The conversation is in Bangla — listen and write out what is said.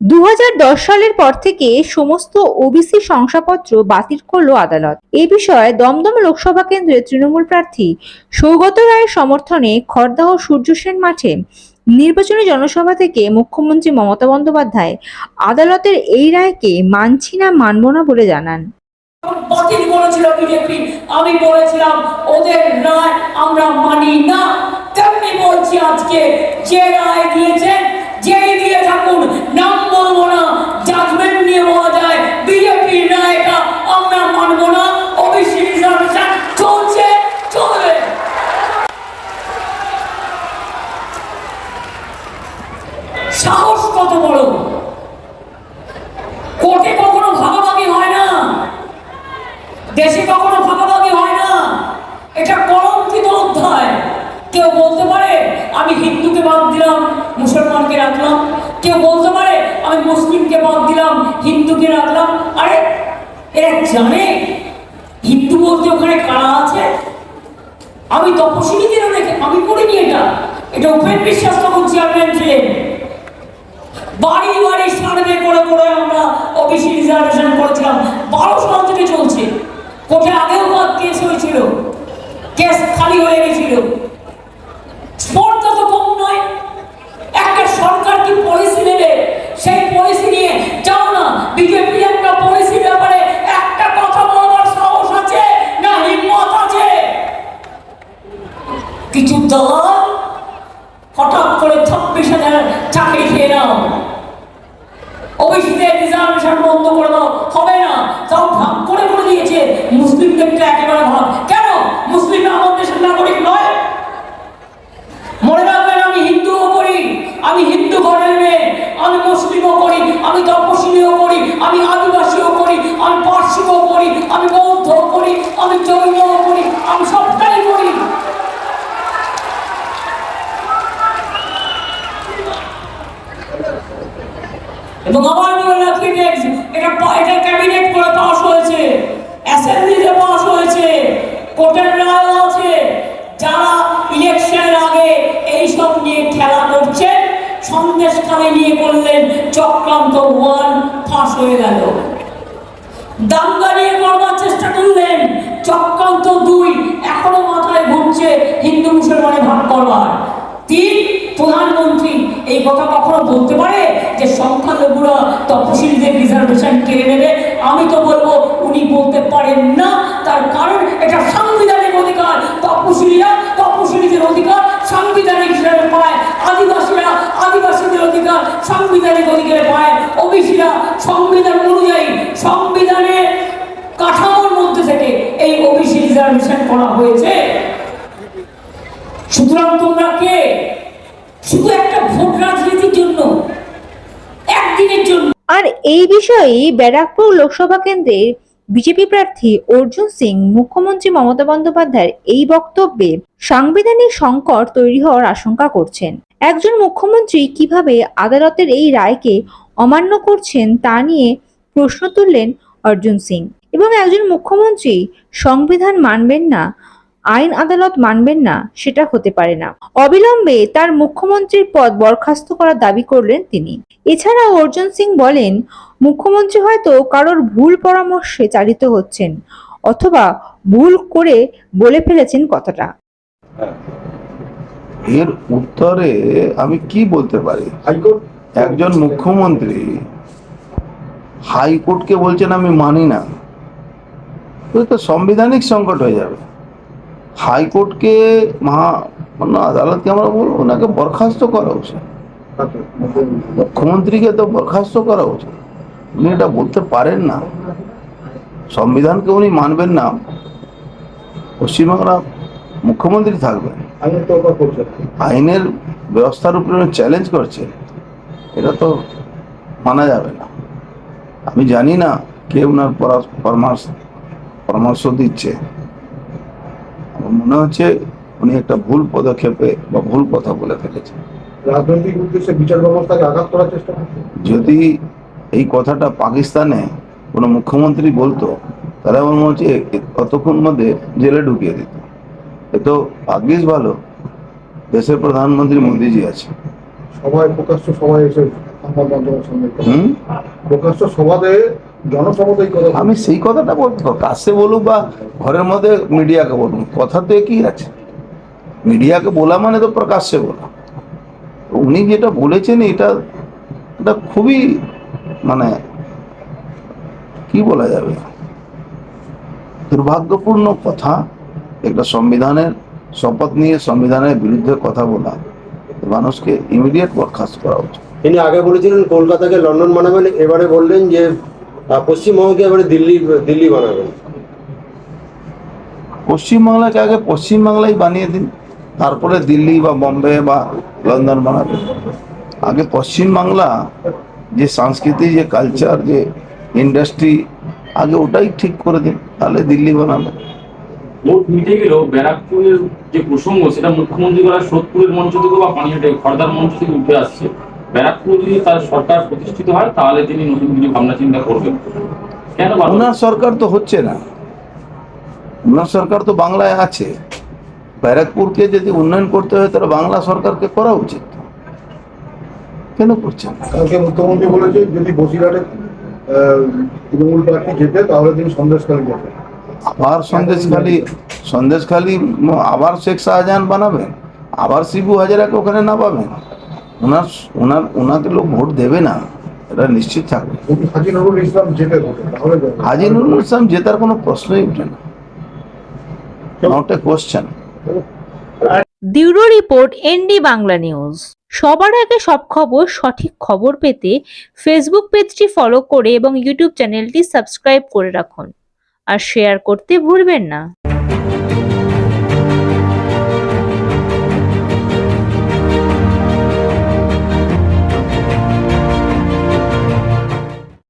দু হাজার দশ সালের পর থেকে সমস্ত ওবিসি শংসাপত্র বাতিল করল আদালত। এ বিষয়ে দমদম লোকসভা কেন্দ্রের তৃণমূল প্রার্থী সৌগত রায়ের সমর্থনে খড়দাহ সূর্য সেন মাঠে নির্বাচনী জনসভা থেকে মুখ্যমন্ত্রী মমতা বন্দ্যোপাধ্যায় আদালতের এই রায়কে মানছি না, মানব না বলে জানান। বাতিল করেছিল বিজেপি। আমি বলেছিলাম, ওদের রায় আমরা মানি না। তেমনি বলছি আজকে যে রায় দিয়েছেন সাহস কত বড়? কোর্টে কখনো ভাগাভাগি হয় না। দেশে কখনো ভাগাভাগি হয় না। এটা কলঙ্কিত অধ্যায়। কেউ বলতে পারে, আমি হিন্দুকে বাদ দিলাম, মুসলমানকে রাখলাম। কেউ বলতে পারে, আমি মুসলিমকে বাদ দিলাম, হিন্দুকে রাখলাম। আরে, এরা জানে? হিন্দু বলতে ওখানে কারা আছে? আমি তপশিলীদের রেখে আমি করিনি এটা। এটা উপেন বিশ্বাস তখন চেয়ারম্যান ছিলেন। বাড়ি বাড়ি সার্ভে করে করে আমরা ওবিসি রিজার্ভেশন করেছিলাম। বারো সাল থেকে চলছে। কোর্টে আগেও কেস হয়েছিল কেস খালি হয়ে গেছিল স্পর্ধা তো কম নয় একটা সরকার কি পলিসি নেবে সেই পলিসি নিয়ে যাও না বিজেপি একটা পলিসির ব্যাপারে একটা কথা বলবার সাহস আছে না হিম্মত আছে কিছু দল হঠাৎ করে ছাব্বিশ হাজার চাকরি খেয়ে নাও ওবিসিদের রিজার্ভেশন বন্ধ করে দাও। হবে না। তাও ভাগ করে করে দিয়েছে মুসলিমদেরকে একেবারে ভাগ। কেন? মুসলিমরা আমাদের দেশের নাগরিক নয় মনে রাখবেন আমি হিন্দুও করি আমি হিন্দু ঘরের মেয়ে আমি মুসলিমও করি আমি তপশিলীও করি আমি আদিবাসীও করি আমি পার্সিকও করি আমি বৌদ্ধও করি আমি জৈনও করি আমি সবটাই করি এবং আমার মনে রাখি এটা এটা ক্যাবিনেট করে পাস হয়েছে। অ্যাসেম্বলিতে পাস হয়েছে। কোর্টের রায় আছে। যারা ইলেকশনের আগে এই সব নিয়ে খেলা করছেন সন্দেশখানে নিয়ে করলেন, চক্রান্ত ওয়ান ফাঁস হয়ে গেল। দাঙ্গা নিয়ে করবার চেষ্টা করলেন, চক্রান্ত দুই এখনও মাথায় ঘুরছে হিন্দু মুসলমানে ভাগ করবার। কথা কখনো বলতে পারে? যে সংখ্যালঘুরা তপশিলীদের রিজার্ভেশন কেড়ে নেবে? আমি তো বলব, উনি বলতে পারেন না। তার কারণ এটা সাংবিধানিক অধিকার। তপশিলীরা তপশিলীদের অধিকার সাংবিধানিক হিসাবে পায়। আদিবাসীরা আদিবাসীদের অধিকার সাংবিধানিক অধিকারে পায়। ওবিসিরা সংবিধান অনুযায়ী সংবিধানের কাঠামোর মধ্যে থেকে এই ওবিসি রিজার্ভেশন করা হয়েছে। সুতরাং তোমরা কে? আর এই বিষয়ে ব্যারাকপুর লোকসভা কেন্দ্রের বিজেপি প্রার্থী অর্জুন সিং, মুখ্যমন্ত্রী মমতা বন্দ্যোপাধ্যায়ের এই বক্তব্যে সাংবিধানিক সংকট তৈরি হওয়ার আশঙ্কা করছেন। একজন মুখ্যমন্ত্রী কীভাবে আদালতের এই রায়কে অমান্য করছেন তা নিয়ে প্রশ্ন তুললেন অর্জুন সিং। এবং একজন মুখ্যমন্ত্রী, সংবিধান মানবেন না আইন আদালত মানবেন না সেটা হতে পারে না। অবিলম্বে তার মুখ্যমন্ত্রীর পদ বরখাস্ত করার দাবি করলেন তিনি। এছাড়া অর্জুন সিং বলেন মুখ্যমন্ত্রী হয়তো কারোর ভুল পরামর্শে চালিত হচ্ছেন অথবা ভুল করে বলে ফেলেছেন কথাটা। এর উত্তরে আমি কি বলতে পারি? হাইকোর্ট? একজন মুখ্যমন্ত্রী হাইকোর্টকে বলছেন আমি মানি না। তো সাংবিধানিক সংকট হয়ে যাবে। হাইকোর্টকে মহা মান্য আদালতকে আমরা বলব ওনাকে বরখাস্ত করা উচিত। মুখ্যমন্ত্রীকে তো বরখাস্ত করা উচিত। উনি এটা বলতে পারেন না। সংবিধানকে উনি মানবেন না। পশ্চিমবাংলা মুখ্যমন্ত্রী থাকবেন। আইনের ব্যবস্থার উপরে উনি চ্যালেঞ্জ করছে। এটা তো মানা যাবে না। আমি জানি না কে ওনার পরামর্শ পরামর্শ দিচ্ছে। মনে হচ্ছে উনি একটা ভুল পদক্ষেপে বা ভুল কথা বলে ফেলেছেন। রাজনৈতিক উদ্দেশ্যে বিচার ব্যবস্থাকে আঘাত করার চেষ্টা করছে যদি এই কথাটা পাকিস্তানে কোনো মুখ্যমন্ত্রী বলতো তাহলে আমার মনে হচ্ছে কতক্ষণ মধ্যে জেলে ঢুকিয়ে দিত। এ তো ভাগ্যিস ভালো দেশের প্রধানমন্ত্রী মোদিজি আছে সবাই প্রকাশ্য সবাই এসে সংবাদ মাধ্যমের হুম? প্রকাশ্য সভাতে আমি সেই কথাটা বলব কাছে বলুক বা ঘরের মধ্যে মিডিয়াকে বলুন কথা তো একই আছে। মিডিয়াকে বলা মানে তো প্রকাশ্যে বলা। উনি যেটা বলেছেন এটা এটা খুবই মানে কি বলা যাবে? দুর্ভাগ্যপূর্ণ কথা। একটা সংবিধানের শপথ নিয়ে সংবিধানের বিরুদ্ধে কথা বলা মানুষকে ইমিডিয়েট বরখাস্ত করা উচিত। তিনি আগে বলেছিলেন কলকাতাকে লন্ডন বানাবেন। এবারে বললেন যে পশ্চিমবঙ্গকে এবারে দিল্লি দিল্লি বানাবেন। পশ্চিমবাংলাকে আগে পশ্চিমবাংলাই বানিয়ে দিন তারপরে দিল্লি বা বোম্বে বা লন্ডন বানাবেন। আগে পশ্চিমবাংলা যে সংস্কৃতি যে কালচার যে ইন্ডাস্ট্রি আগে ওটাই ঠিক করে দিন তাহলে দিল্লি বানাবেন। ভোট মিটে গেলেও ব্যারাকপুরের যে প্রসঙ্গ সেটা মুখ্যমন্ত্রী করার সোদপুরের মঞ্চ থেকে বা পানিহাটে খড়দার মঞ্চ থেকে উঠে আসছে। ব্যারাকপুর যদি তার সরকার প্রতিষ্ঠিত হয় তাহলে তিনি নতুন কিছু ভাবনা চিন্তা করবেন। কেন ওনার সরকার তো হচ্ছে না। ওনার সরকার তো বাংলায় আছে। ব্যারাকপুরকে যদি উন্নয়ন করতে হয় তাহলে বাংলা সরকারকে করা উচিত। কেন করছেন কালকে মুখ্যমন্ত্রী বলেছে যদি বসিরহাটে তৃণমূল প্রার্থী জেতে তাহলে তিনি সন্দেশখালী যাবেন আবার সন্দেশখালি সন্দেশখালি আবার শেখ শাহজাহান বানাবেন আবার শিবু হাজারাকে ওখানে না পাবেন ওনার ওনার ওনাকে লোক ভোট দেবে না। এটা নিশ্চিত থাকবে। হাজি নুরুল ইসলাম জেতে ভোটে তাহলে যাবেন। হাজি নুরুল ইসলাম জেতার কোনো প্রশ্নই উঠে না। Not a question bureau report ND Bangla news. সবার আগে সব খবর সঠিক খবর পেতে ফেসবুক পেজটি ফলো করে এবং ইউটিউব চ্যানেলটি সাবস্ক্রাইব করে রাখুন। আর শেয়ার করতে ভুলবেন না।